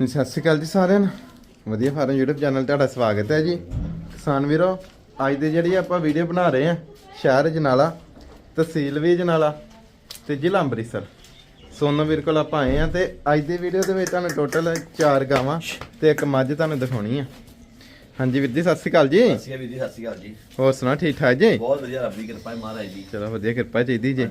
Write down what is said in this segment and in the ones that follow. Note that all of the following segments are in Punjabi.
ਜੀ, ਸਤਿ ਸ਼੍ਰੀ ਅਕਾਲ ਜੀ ਸਾਰਿਆਂ ਨੂੰ। ਵਧੀਆ ਫਾਰਮ YouTube ਚੈਨਲ ਤੁਹਾਡਾ ਸਵਾਗਤ ਹੈ ਜੀ। ਕਿਸਾਨ ਵੀਰੋ ਅੱਜ ਦੇ ਜਿਹੜੀ ਆਪਾਂ ਵੀਡੀਓ ਬਣਾ ਰਹੇ ਆ ਸ਼ਹਿਰ ਜਨਾਲਾ ਤਹਿਸੀਲ ਵੀ ਜਨਾਲਾ ਤੇ ਜ਼ਿਲ੍ਹਾ ਅੰਮ੍ਰਿਤਸਰ। ਸੋਨੋ ਵੀਰ ਕੋਲ ਆਪਾਂ ਆਏ ਆ ਤੇ ਅੱਜ ਦੀ ਵੀਡੀਓ ਦੇ ਵਿੱਚ ਤੁਹਾਨੂੰ ਟੋਟਲ 4 ਗਾਵਾਂ ਤੇ ਇੱਕ ਮੱਝ ਤੁਹਾਨੂੰ ਦਿਖਾਉਣੀ ਆ। ਹਾਂਜੀ ਵੀਰ ਜੀ ਸਤਿ ਸ਼੍ਰੀ ਅਕਾਲ ਜੀ। ਸਤਿ ਸ਼੍ਰੀ ਅਕਾਲ ਵੀਰ ਜੀ ਸਤਿ ਸ਼੍ਰੀ ਅਕਾਲ ਜੀ। ਹੋਰ ਸੁਣਾ ਠੀਕ ਠਾਕ ਜੀ? ਬਹੁਤ ਵਧੀਆ ਰੱਬ ਦੀ ਕਿਰਪਾ ਹੈ ਮਹਾਰਾਜ ਦੀ। ਚਲੋ ਵਧੀਆ ਕਿਰਪਾ ਚਾਹੀਦੀ ਜੀ।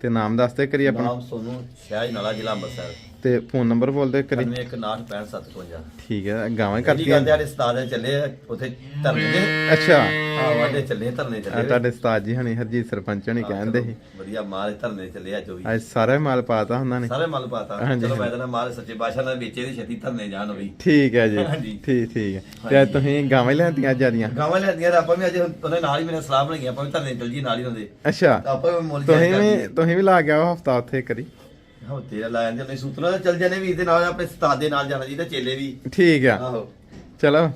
ਤੇ ਨਾਮ ਦੱਸਦੇ ਕਰੀ ਆਪਣਾ ਨਾਮ ਸੋਨੂੰ ਸ਼ਹਿਜ ਨਾਲਾ ਜ਼ਿਲ੍ਹਾ ਅੰਮ੍ਰਿਤਸਰ। ਤੇ ਫੋਨ ਨੰਬਰ ਬੋਲਦੇ ਕਰੀ 916557 ਠੀਕ ਹੈ ਗਾਵਾਂ ਹੀ ਕਰਦੀ ਕਰਦੀਆਂ ਕਰਦੇ ਆੜੇ ਸਤਾਦ ਦੇ ਚੱਲੇ ਆ, ਉੱਥੇ ਧਰਨੇ ਦੇ। ਅੱਛਾ। ਆ ਵਾਡੇ ਚੱਲੇ ਧਰਨੇ ਆ ਚੱਲੇ ਤੁਹਾਡੇ ਉਸਤਾਦ ਜੀ ਹਣੀ ਹਰਜੀਤ ਸਰਪੰਚ ਹਣੀ ਕਹਿੰਦੇ ਸੀ। ਵਧੀਆ ਮਾਲ ਧਰਨੇ ਚੱਲੇ ਅੱਜ ਵੀ। ਅੱਜ ਸਾਰਾ ਹੀ ਮਾਲ ਪਾਤਾ ਉਹਨਾਂ ਨੇ। ਸਾਰੇ ਮਲ ਪਾਤਾ। ਹਾਂਜੀ, ਚਲੋ ਮੈਂ ਤਾਂ ਮਾਲ ਸੱਚੇ ਬਾਦਸ਼ਾਹ ਨਾਲ ਵੇਚੇ ਦੀ ਛੇਤੀ ਧਰਨੇ ਜਾਣ ਹੋਈ ਠੀਕ ਹੈ ਜੀ। ਹਾਂਜੀ। ਠੀਕ ਠੀਕ ਹੈ। ਤੇ ਅੱਜ ਤੁਸੀਂ ਗਾਵਾਂ ਹੀ ਲੈਂਦੀਆਂ ਜਿਆਦੀਆਂ ਗਾਵਾਂ ਲੈਂਦੀਆਂ ਤਾਂ ਆਪਾਂ ਵੀ ਅੱਜ ਉਹਦੇ ਨਾਲ ਹੀ ਮੇਰੇ ਸਲਾਹ ਬਣਾਈ ਆਪਾਂ ਵੀ ਧਰਨੇ ਚੱਲ ਜੀ ਨਾਲ ਹੀ ਹੁੰਦੇ ਅੱਛਾ। ਆਪਾਂ ਵੀ ਮੁੱਲ ਤੁਸੀਂ ਵੀ ਤੁਸੀਂ ਵੀ ਲਾ ਗਿਆ ਉਹ ਹਫਤਾ ਉੱਥੇ ਕਰੀ ਹੋ ਤੇਰਾ ਲਾ ਜਾਂਦੇ ਨੇ ਸੂਤਰਾਂ ਦਾ ਚੱਲ ਜਾਣੇ ਵੀ ਦੇ ਨਾਲ ਆਪਣੇ ਉਸਤਾਦ ਦੇ ਨਾਲ ਜਾਣਾ ਜੀ ਤੇ ਚੇਲੇ ਵੀ। ਠੀਕ ਆ। ਆਹੋ। ਚਲੋ।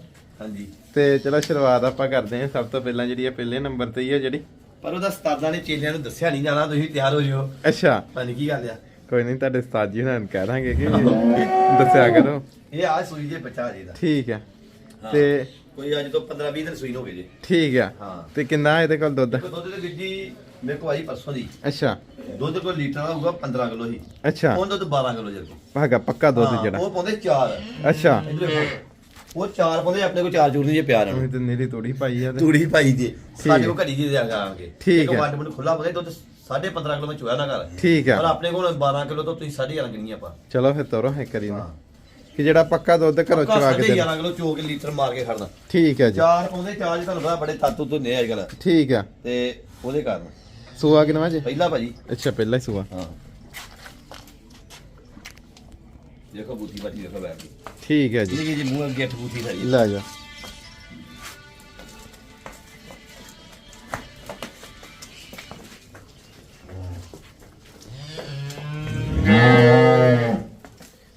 ਹਾਂਜੀ। ਤੇ ਚਲੋ ਸ਼ੁਰੂਆਤ ਆਪਾਂ ਕਰਦੇ ਹਾਂ। ਸਭ ਤੋਂ ਪਹਿਲਾਂ ਜਿਹੜੀ ਆ ਪਹਿਲੇ ਨੰਬਰ ਤੇ ਹੀ ਆ ਜਿਹੜੀ। ਪਰ ਉਹਦਾ ਉਸਤਾਦਾਂ ਨੇ ਚੇਲਿਆਂ ਨੂੰ ਦੱਸਿਆ ਨਹੀਂ ਜਾਣਾ ਤੁਸੀਂ ਤਿਆਰ ਹੋ ਜਿਓ। ਅੱਛਾ। ਪਤਾ ਕੀ ਗੱਲ ਆ। ਕੋਈ ਨਹੀਂ ਤੁਹਾਡੇ ਉਸਤਾਦ ਜੀ ਹੁਣਾਂ ਨੂੰ ਕਹਿ ਦਾਂਗੇ ਕਿ ਦੱਸਿਆ ਕਰੋ। ਇਹ ਆ ਸੂਈ ਜੇ ਬੱਚਾ ਜੀ ਦਾ। ਠੀਕ ਆ। ਹਾਂ। ਤੇ ਕੋਈ ਅੱਜ ਤੋਂ 15 20 ਦਿਨ ਸੂਈ ਨੂੰ ਹੋ ਗਏ ਜੀ। ਠੀਕ ਆ। ਹਾਂ। ਤੇ ਕਿੰਨਾ ਇਹਦੇ ਕੋਲ ਦੁੱਧ? ਦੁੱਧ ਦੇ ਵਿੱਚ ਜੀ ਮੇਰੇ ਕੋਲ ਆਈ ਪਰਸੋਂ ਦੀ। ਅੱਛਾ। ਦੁੱਧ ਕੋਈ ਲੀਟਰ ਦਾ ਹੋਊਗਾ 15 ਕਿਲੋ ਹੀ। ਅੱਛਾ। ਉਹ ਦੁੱਧ 12 ਕਿਲੋ ਜਰ ਹੈਗਾ ਪੱਕਾ ਦੁੱਧ ਜਿਹੜਾ। ਉਹ ਪਾਉਂਦੇ ਚਾਰ। ਅੱਛਾ। ਇੱਧਰ ਦੇਖੋ ਉਹ ਚਾਰ ਪਾਉਂਦੇ ਆਪਣੇ ਕੋਲ ਚਾਰ ਨਹੀਂ ਜੇ ਪਿਆਰ ਹਨ ਤੇ ਨੀਰੀ ਤੋੜੀ ਪਾਈ ਆ ਤੇ। ਤੂੜੀ ਪਾਈ ਦੀ। ਠੀਕ। ਸਾਡੇ ਹੈ। ਕੋਲ ਘੜੀ ਜੀ ਦੇ ਆਣਗੇ ਠੀਕ ਹੈ। ਵੰਡ ਮੈਨੂੰ ਖੁੱਲਾ ਪਾਉਂਦੇ ਦੁੱਧ 15.5 ਕਿਲੋ ਮੈਂ ਚੋਇਆ ਨਾ ਕਰ ਠੀਕ ਪਰ ਆ ਆਪਣੇ ਕੋਲ 12 ਕਿਲੋ ਤੋਂ ਤੁਸੀਂ 11.5 ਗਿਣੀ ਆਪਾਂ। ਚਲੋ ਫਿਰ ਤੋਰੋ ਹੈ ਕਰੀ ਨਾ। ਹਾਂ। ਕਿ ਜਿਹੜਾ ਪੱਕਾ ਦੁੱਧ ਘਰੋਂ ਚਵਾ ਕੇ ਦੇ 11 ਕਿਲੋ ਚੋ ਕੇ ਲੀਟਰ ਮਾਰ ਕੇ ਖੜਨਾ। ਠੀਕ ਹੈ ਜੀ। ਚਾਰ ਪਾਉਂਦੇ ਚਾਰ ਜੀ ਤੁਹਾਨੂੰ ਪਤਾ ਬੜੇ ਤਾਤੂ ਤੋਂ ਨੇ ਅੱਜ ਕੱਲ ਠੀਕ ਆ ਤੇ ਉਹਦੇ ਕਾਰਨ। ਸੂਆ ਕਿਨਵਾ ਜੀ? ਪਹਿਲਾ ਭਾਜੀ। ਅੱਛਾ ਪਹਿਲਾ ਹੀ ਸੂਆ। ਹਾਂ। ਦੇਖੋ ਬੂਥੀ ਬਾਜੀ ਦੇਖੋ ਬੈਠ ਠੀਕ ਹੈ ਜੀ। ਜੀ ਜੀ ਮੂੰਹ ਅੱਗੇ ਬੂਥੀ ਸਾਰੀ ਲੈ ਜਾ।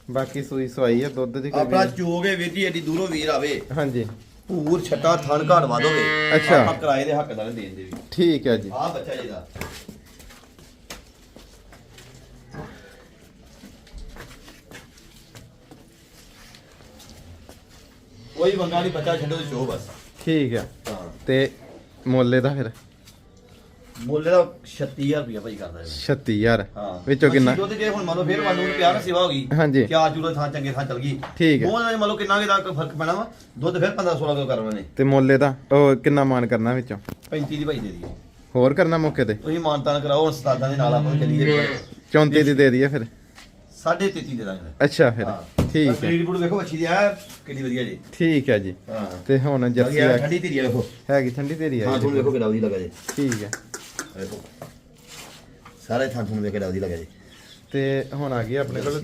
ਬਾਕੀ ਸੂਈ ਸਵਾਈ ਆ ਦੁੱਧ ਦੀ ਕੋਈ ਆਪਣਾ ਚੋਗੇ ਵੀਰ ਜੀ ਐਡੀ ਦੂਰੋਂ ਵੀਰ ਆਵੇ। ਹਾਂਜੀ। ਭੂਰ ਛੱਟਾ ਥਣ ਘਾਟ ਵਾ ਦੋਗੇ ਅੱਛਾ। ਆਪਾਂ ਕਿਰਾਏ ਦੇ ਹੱਕਦਾਰ ਦੇਣ ਦੇ ਵੀ ਠੀਕ ਹੈ ਜੀ। ਆਹ ਬੱਚਾ ਜਿਹਦਾ ਕੋਈ ਨਹੀਂ ਬੱਚਾ ਛੱਡੋ ਤੇ ਸ਼ੋ ਬਸ। ਠੀਕ ਹਾਂ। ਤੇ ਮੁੱਲੇ ਦਾ ਫਿਰ? ਮੁੱਲ ਦਾ 36000 ਰੁਪਇਆ ਭਾਈ ਕਰਦਾ ਇਹ 36000 ਹਾਂ। ਵਿੱਚੋਂ ਕਿੰਨਾ? ਦੁੱਧ ਜੇ ਹੁਣ ਮੰਨ ਲਓ ਫੇਰ ਵਾਲੂ ਨੂੰ ਪਿਆ ਨਾ ਸੇਵਾ ਹੋ ਗਈ। ਹਾਂਜੀ। ਚਾਰ ਜੂਲੋ ਥਾਂ ਚੰਗੇ ਥਾਂ ਚਲ ਗਈ। ਠੀਕ ਹੈ। ਨਾਲ ਮੰਨ ਲਓ ਕਿੰਨਾ ਕੁ ਦਾ ਕੋਈ ਫ਼ਰਕ ਪੈਣਾ ਵਾ? ਦੁੱਧ ਫਿਰ 15 16 ਕਿਲੋ ਕਰਨਾ ਨੇ ਤੇ ਮੁੱਲੇ ਦਾ ਉਹ ਕਿੰਨਾ ਮਾਨ ਕਰਨਾ ਵਿੱਚੋਂ? 35 ਦੀ ਭਾਈ ਦੇ ਦਈਏ। ਹੋਰ ਕਰਨਾ ਮੌਕੇ ਤੇ? ਤੁਸੀਂ ਮਾਨਤਾਨ ਕਰਾਓ ਹੁਣ ਉਸਤਾਦਾਂ ਦੇ ਨਾਲ ਆਪਾਂ ਚੱਲੀਏ। 34 ਦੀ ਦੇ ਦਈਏ ਫਿਰ? ਸਾਢੇ 33 ਦੇ ਦਾਂਗੇ। ਅੱਛਾ ਫਿਰ ਠੀਕ ਹੈ। ਬੂਡ ਵੇਖੋ ਅੱਛੀ ਦੀ ਆ ਕਿੰਨੀ ਵਧੀਆ ਜੀ। ਠੀਕ ਹੈ ਜੀ। ਹਾਂ। ਤੇ ਹੁਣ ਜਰਸੀ ਆ ਠੰਡੀ ਧੀਰੀ ਆ ਵੇਖੋ ਹੈਗੀ ਠੰਡੀ ਤੇਰੀ ਆ ਹਾਂ ਤੁਹਾਨੂੰ ਵੇਖੋ ਕਿੰਨਾ ਵਧੀਆ ਲੱਗਾ ਜੀ। ਠੀਕ ਹੈ। ਵੇਖੋ ਸਾਰੇ ਥਾਂ ਤੁਹਾਨੂੰ ਵੇਖ ਕਿੰਨਾ ਵਧੀਆ ਲੱਗਾ ਜੀ। ਤੇ ਹੁਣ ਆ ਗਈ ਆਪਣੇ ਕੋਲ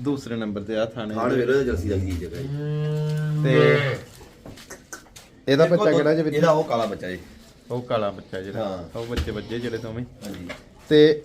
ਦੂਸਰੇ ਨੰਬਰ ਤੇ ਆ ਥਾਣੇ ਖਾਣ ਵੇਲੇ ਦਾ ਕੀ ਜਗ੍ਹਾ ਜੀ। ਤੇ ਇਹਦਾ ਬੱਚਾ ਕਿਹੜਾ ਜੇ ਵਿੱਚ? ਇਹਦਾ ਉਹ ਕਾਲਾ ਬੱਚਾ ਜੀ। ਉਹ ਕਾਲਾ ਬੱਚਾ ਜਿਹੜਾ। ਉਹ ਬੱਚੇ ਬੱਜੇ ਜਿਹੜੇ ਦੋਵੇਂ। ਹਾਂਜੀ। ਤੇ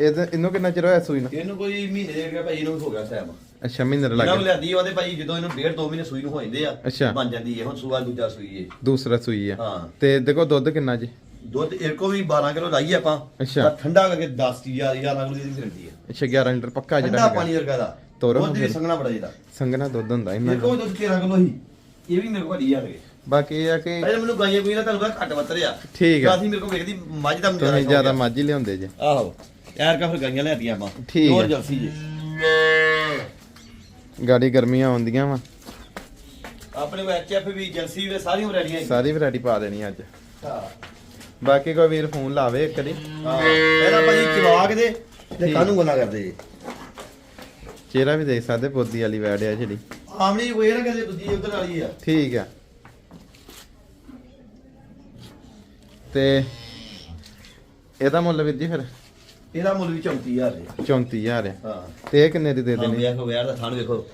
ਇਹਦਾ ਇਹਨੂੰ ਕਿੰਨਾ ਚਿਰ ਹੋਇਆ ਸੂਈ ਨੂੰ? ਇਹਨੂੰ ਕੋਈ ਮਹੀਨੇ ਦੇ ਗਿਆ ਭਾਈ ਇਹਨੂੰ ਹੋ ਗਿਆ ਟਾਈਮ ਅੱਛਾ ਮਹੀਨੇ ਲੱਗ ਇਹਨਾਂ ਨੂੰ ਗਿਆ ਲਿਆਦੀ ਉਹਦੇ ਭਾਈ ਜਦੋਂ ਇਹਨੂੰ ਡੇਢ ਦੋ ਮਹੀਨੇ ਸੂਈ ਨੂੰ ਹੋ ਜਾਂਦੇ ਆ ਅੱਛਾ। ਬਣ ਜਾਂਦੀ ਹੈ ਹੁਣ ਸੂਆ ਦੂਜਾ ਸੂਈ ਹੈ ਦੂਸਰਾ ਸੂਈ ਹਾਂ। ਤੇ ਦੇਖੋ ਦੁੱਧ ਕਿੰਨਾ ਜੀ? ਦੁੱਧ ਇਹ ਕੋ ਵੀ 12 ਕਿਲੋ ਲਾਈ ਆਪਾਂ। ਅੱਛਾ। ਤਾਂ ਠੰਡਾ ਕਰਕੇ 10 11 11 ਕਿਲੋ ਦੀ ਗਰੰਟੀ ਹੈ ਅੱਛਾ 11 ਲੀਟਰ ਪੱਕਾ ਜਿਹੜਾ ਠੰਡਾ ਹੈਗਾ। ਪਾਣੀ ਵਰਗਾ ਦਾ। ਤੋਰੋ ਦੁੱਧ ਦੀ ਫਿਰ। ਸੰਗਣਾ ਬੜਾ ਜਿਹਦਾ ਸੰਗਣਾ ਦੁੱਧ ਹੁੰਦਾ ਇਹਨਾਂ ਇਹ ਕੋ ਦੁੱਧ 13 ਕਿਲੋ ਹੀ ਇਹ ਵੀ ਮੇਰੇ ਕੋਲ ਹੀ ਆ ਗਏ ਬਾਕੀ ਇਹ ਆ ਕਿ ਪਹਿਲੇ ਮੈਨੂੰ ਗਾਈਆਂ ਕੋਈ ਨਾ ਤੁਹਾਨੂੰ ਪਤਾ ਘੱਟ ਵੱਤਰ ਆ ਠੀਕ ਆ। ਕਾਫੀ ਮੇਰੇ ਕੋਲ ਵੇਖਦੀ ਮੱਝ ਦਾ ਮੈਨੂੰ ਤੁਸੀਂ ਜ਼ਿਆਦਾ। ਮੱਝ ਹੀ ਲਿਆਉਂਦੇ ਜੇ। ਆਹੋ। ਯਾਰ ਕਾ ਫਿਰ ਗਾਈਆਂ ਲਿਆਦੀਆਂ ਆਪਾਂ। ਠੀਕ ਹੋਰ ਆ। ਜਲਸੀ ਜੀ। ਗਾੜੀ ਗਰਮੀਆਂ ਆਉਂਦੀਆਂ ਵਾ। ਆਪਣੇ ਕੋਲ ਐਚਐਫ ਵੀ ਜਲਸੀ ਵੀ ਸਾਰੀਆਂ ਵੈਰਾਈਟੀਆਂ ਸਾਰੀ ਵੈਰਾਈਟੀ ਪਾ ਦੇਣੀ ਅੱਜ। ਹਾਂ। ਬਾਕੀ ਕੋਈ ਵੀਰ ਫੋਨ ਲਾਵੇ ਇੱਕ ਹਾਂ। ਇਹਦਾ ਭਾਜੀ ਚਵਾਕ ਦੇ ਤੇ ਠੀਕ। ਕਾਨੂੰ ਗੋਲਾ ਕਰਦੇ? ਜੀ ਚਿਹਰਾ ਵੀ ਦੇਖ ਸਕਦੇ ਬੋਦੀ ਵਾਲੀ ਵੈੜ ਆ ਜਿਹੜੀ। ਆਮਣੀ ਕੋਈ ਨਾ ਕਹਿੰਦੇ ਦੂਜੀ ਉਧਰ ਵਾਲੀ ਆ। ਠੀਕ ਆ। ਤੇ ਇਹਦਾ ਮੁੱਲ ਵੀਰ ਜੀ ਫਿਰ? ਇਹਦਾ ਮੁੱਲ ਵੀ 34000 ਹੈ 34000 ਆ। ਹਾਂ। ਤੇ ਇਹ ਕਿੰਨੇ ਦੀ ਦੇ ਹਾਂ ਦੇਣੀ? ਵੇਖੋ ਵਿਆਹ ਦਾ ਥਾਣ ਵੇਖੋ।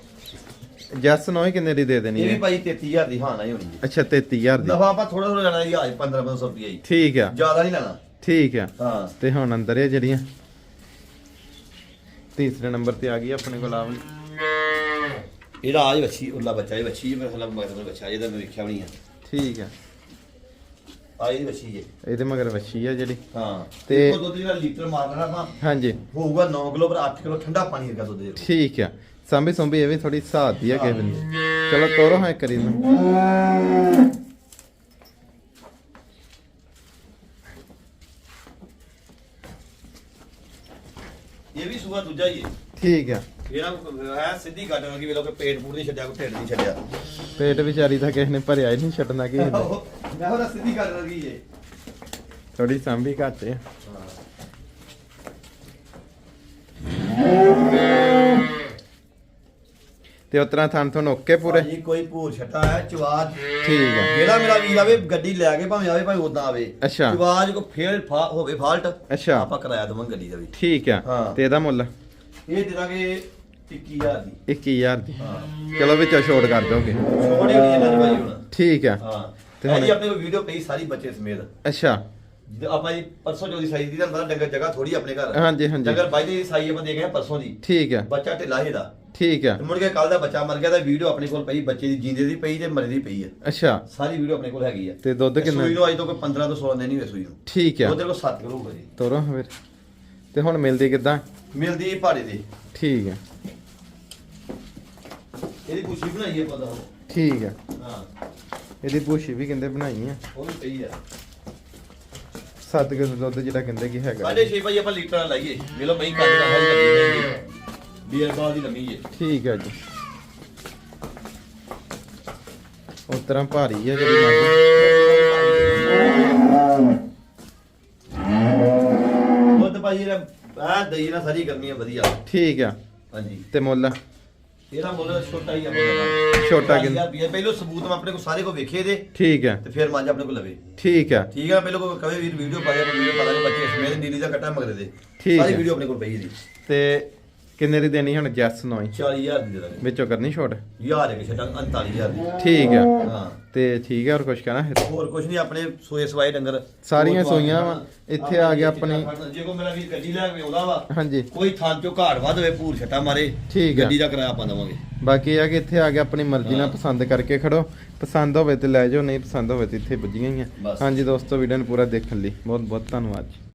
ਜੈਸ ਨੋ ਹੀ ਕਿੰਨੇ ਦੀ ਦੇ ਦੇਣੀ ਇਹ ਵੀ ਹੈ ਭਾਈ 33000 ਦੀ ਹਾਂ ਨਾ ਹੀ ਹੋਣੀ ਜੀ। ਅੱਛਾ 33000 ਦੀ। ਨਫਾ ਆਪਾਂ ਥੋੜਾ ਥੋੜਾ ਲੈਣਾ ਜੀ ਅੱਜ 1500 ਰੁਪਏ ਜੀ। ਠੀਕ ਆ। ਜ਼ਿਆਦਾ ਨਹੀਂ ਲੈਣਾ। ਠੀਕ ਆ। ਹਾਂ। ਤੇ ਹੁਣ ਅੰਦਰ ਇਹ ਜਿਹੜੀਆਂ ਤੀਸਰੇ ਨੰਬਰ ਤੇ ਆ ਗਈ ਆਪਣੇ ਕੋਲ ਆਵਣ ਇਹਦਾ ਆਜ ਬੱਚੀ ਉੱਲਾ ਬੱਚਾ ਇਹ ਬੱਚੀ ਮੇਰੇ ਖਿਆਲ ਮਗਰ ਬੱਚਾ ਇਹਦਾ ਮੈਂ ਵੇਖਿਆ ਵੀ ਨਹੀਂ ਆ ਠੀਕ ਆ। ਆਈ ਦੀ ਬੱਚੀ ਜੀ। ਇਹਦੇ ਮਗਰ ਵੱਛੀ ਆ ਜਿਹੜੀ। ਹਾਂ। ਤੇ- ਤੇ ਦੁੱਧ ਜਿਹੜਾ ਲੀਟਰ ਮਾਰ ਲੈਣਾ ਆਪਾਂ। ਹਾਂਜੀ। ਹੋਊਗਾ 9 ਕਿਲੋ ਪਰ 8 ਕਿਲੋ ਠੰਡਾ ਪਾਣੀ ਵਰਗਾ ਦੁੱਧ ਦੇ ਠੀਕ ਆ। ਸਾਂਭੀ ਸੁੰਭੀ ਇਹ ਵੀ ਥੋੜੀ ਆ ਕਿਸੇ ਬੰਦੇ ਚਲੋ ਤੋਰੋ ਹਾਂ ਇੱਕ ਕਰੀ ਨੂੰ ਇਹ ਵੀ ਸੂਆ ਦੂਜਾ ਹੀ ਹੈ। ਠੀਕ ਆ। ਇਹਦਾ ਹੈ ਸਿੱਧੀ ਕੱਟ ਲੱਗੀ ਵੇਲੋ ਕਿ ਪੇਟ ਪੂਰ ਨਹੀਂ ਛੱਡਿਆ ਕੋਈ ਢਿੱਡ ਨਹੀਂ ਛੱਡਿਆ। ਪੇਟ ਵਿਚਾਰੀ ਦਾ ਕਿਸੇ ਨੇ ਭਰਿਆ ਹੀ ਨਹੀਂ ਛੱਡਣਾ ਕੀ ਮੈਂ ਉਹਦਾ ਸਿੱਧੀ ਕੱਟ ਲੱਗੀ ਜੇ ਥੋੜੀ ਸਾਂਭੀ ਘੱਟ ਆ। ਤੇ ਉਤਰਾ ਥਾਂ ਤੁਹਾਨੂੰ ਓਕੇ ਪੂਰੇ। ਭਾਜੀ ਕੋਈ ਭੂਰ ਛੱਟਾ ਹੈ ਚਵਾਜ ਠੀਕ ਆ ਜਿਹੜਾ ਮੇਰਾ ਵੀਰ ਆਵੇ ਗੱਡੀ ਲੈ ਕੇ ਭਾਵੇਂ ਆਵੇ ਭਾਵੇਂ ਉਦਾਂ ਆਵੇ। ਅੱਛਾ। ਚਵਾਜ ਕੋ ਫੇਲ ਹੋਵੇ ਫਾਲਟ ਅੱਛਾ। ਆਪਾਂ ਕਿਰਾਇਆ ਦਵਾਂ ਗੱਡੀ ਦਾ ਵੀ। ਠੀਕ ਹਾਂ। ਤੇ ਇਹਦਾ ਮੁੱਲ? ਇਹ ਦੇ ਦਾਂਗੇ 21000 ਦੀ। 21000 ਦੀ। ਹਾਂ। ਚਲੋ ਵਿੱਚੋਂ ਛੋਟ ਕਰ ਦੋਗੇ ਛੋਟੀ ਹੋਣੀ ਇਹਨਾਂ ਦੀ ਭਾਈ ਹੁਣ। ਠੀਕ ਆ ਹਾਂ। ਤੇ ਹੁਣ- ਜੀ ਆਪਣੇ ਕੋਲ ਵੀਡੀਓ ਪਈ ਸਾਰੀ ਬੱਚੇ ਸਮੇਤ। ਅੱਛਾ। ਜੇ ਆਪਾਂ ਜੀ ਪਰਸੋਂ ਚੋਦੀ ਸਾਈ ਦੀ ਤੁਹਾਨੂੰ ਪਤਾ ਡੰਗਰ ਜਗ੍ਹਾ ਥੋੜੀ ਆਪਣੇ ਘਰ। ਹਾਂਜੀ, ਹਾਂਜੀ। ਡੰਗਰ ਬਾਈ ਦੀ ਸਾਈ ਆਪਾਂ ਦੇ ਗਏ ਪਰਸੋਂ ਦੀ। ਠੀਕ ਆ ਬੱਚਾ ਢਿੱਲਾ ਹੀ ਦਾ ਠੀਕ ਆ ਤੇ ਮੁੜ ਕੇ ਕੱਲ ਦਾ ਬੱਚਾ ਮਰ ਗਿਆ ਤਾਂ ਵੀਡੀਓ ਆਪਣੇ ਕੋਲ ਪਈ ਬੱਚੇ ਦੀ ਜਿੰਦੇ ਦੀ ਪਈ ਤੇ ਮਰੇ ਦੀ ਪਈ ਹੈ। ਅੱਛਾ। ਸਾਰੀ ਵੀਡੀਓ ਆਪਣੇ ਕੋਲ ਹੈਗੀ ਹੈ। ਤੇ ਦੁੱਧ ਕਿੰਨਾ? ਸੂਈ ਨੂੰ ਅੱਜ ਤੋਂ ਕੋਈ 15 ਤੋਂ 16 ਦਿਨ ਹੀ ਹੋਏ ਸੂਈ ਨੂੰ। ਠੀਕ ਆ ਉਹਦੇ ਕੋਲ 7 ਕਿਲੋ ਹੋਊਗਾ ਜੀ। ਤੋਰੋ ਫਿਰ। ਤੇ ਹੁਣ ਮਿਲਦੀ ਕਿੱਦਾਂ? ਮਿਲਦੀ ਹੈ ਭਾੜੇ ਦੀ। ਠੀਕ ਆ ਇਹਦੀ ਪੁੱਛੀ ਬਣਾਈ ਹੈ ਪਤਾ ਠੀਕ ਆ ਹਾਂ। ਇਹਦੀ ਪੂਛੀ ਵੀ ਕਹਿੰਦੇ ਬਣਾਈ ਆ ਉਹ ਵੀ ਪਈ ਹੈ। 7 ਕਿਲੋ ਦੁੱਧ ਜਿਹੜਾ ਕਹਿੰਦੇ ਕਿ ਹੈਗਾ। ਸਾਡੇ 6 ਭਾਈ ਆਪਾਂ ਲੀਟਰ ਲਾਈਏ। ਵੇਲੋ ਮਹੀਂ ਕੱਟ ਦਾ ਨਹੀਂ ਬੀਅਰ ਬਾਲ ਦੀ ਲੰਮੀ ਹੈ ਠੀਕ ਆ ਜੀ। ਉਸ ਤਰ੍ਹਾਂ ਭਾਰੀ ਆ ਜਿਹੜੀ ਆ ਦਈ ਨਾਲ ਸਾਰੀ ਹੈ ਵਧੀਆ। ਠੀਕ ਆ। ਹਾਂਜੀ। ਤੇ ਮੁੱਲ? ਇਹਦਾ ਮੁੱਲ ਛੋਟਾ ਹੀ ਆ ਮੁੱਲ ਛੋਟਾ ਕਿੰਨਾ? ਕਿੰਨਾ ਪਹਿਲੋਂ ਸਬੂਤ ਮੈਂ ਆਪਣੇ ਕੋਲ ਸਾਰੇ ਕੋ ਵੇਖੇ ਦੇ ਠੀਕ ਆ ਤੇ ਫਿਰ ਮੱਝ ਆਪਣੇ ਕੋਲ ਲਵੇ। ਠੀਕ ਆ ਠੀਕ ਹੈ ਪਹਿਲੋਂ ਕੋਈ ਕਵੇ ਵੀਰ ਵੀਡੀਓ ਦੇ ਵੀਡੀਓ ਪਾ ਦੇ ਬੱਚੇ ਸਮੇਤ ਨੀਲੀ ਦਾ ਕੱਟਾ ਮਗਰੇ ਦੇ। ਠੀਕ ਸਾਰੀ ਹੈ। ਵੀਡੀਓ ਆਪਣੇ ਕੋਲ ਪਈ ਦੀ ਤੇ ਕਿੰਨੇ ਦੀ ਦੇਣੀ ਹੁਣ ਜੈਸ ਨੋਈ 40000 ਦੀ ਦੇ ਦਾਂਗੇ। ਵਿੱਚੋਂ ਕਰਨੀ ਛੋਟ? ਯਾਰ ਇੱਕ ਛੱਡਾਂ 39000 ਦੀ। ਠੀਕ ਆ। ਹਾਂ। ਤੇ ਠੀਕ ਆ ਹੋਰ ਕੁਝ ਕਹਿਣਾ ਫਿਰ? ਹੋਰ ਕੁਝ ਨਹੀਂ ਆਪਣੇ ਸੋਏ ਸਵਾਏ ਡੰਗਰ। ਸਾਰੀਆਂ ਸੂਈਆਂ ਵਾਂ। ਇੱਥੇ ਆ ਗਿਆ ਆਪਣੀ- ਜੇ ਕੋ ਮੇਰਾ ਵੀਰ ਗੱਡੀ ਲੈ ਕੇ ਆਉਂਦਾ ਵਾ। ਹਾਂਜੀ। ਕੋਈ ਥਾਂ ਚੋਂ ਘਾੜ ਵੱਧ ਹੋਵੇ ਭੂਰ ਛੱਟਾ ਮਾਰੇ ਠੀਕ ਆ। ਗੱਡੀ ਦਾ ਕਿਰਾਇਆ ਆਪਾਂ ਦੇਵਾਂਗੇ। ਬਾਕੀ ਆ ਕਿ ਇੱਥੇ ਆ ਕੇ ਆਪਣੀ ਮਰਜ਼ੀ ਨਾਲ। ਪਸੰਦ ਕਰਕੇ ਖੜੋ। ਪਸੰਦ ਹੋਵੇ ਤੇ ਲੈ ਜਾਓ ਨਹੀਂ ਪਸੰਦ ਹੋਵੇ ਤੇ ਇੱਥੇ ਵੱਜੀਆਂ ਹੀ ਆ। ਹਾਂਜੀ ਦੋਸਤੋ ਵੀਡੀਓ ਨੂੰ ਪੂਰਾ ਦੇਖਣ ਲਈ ਬਹੁਤ ਬਹੁਤ ਧੰਨਵਾਦ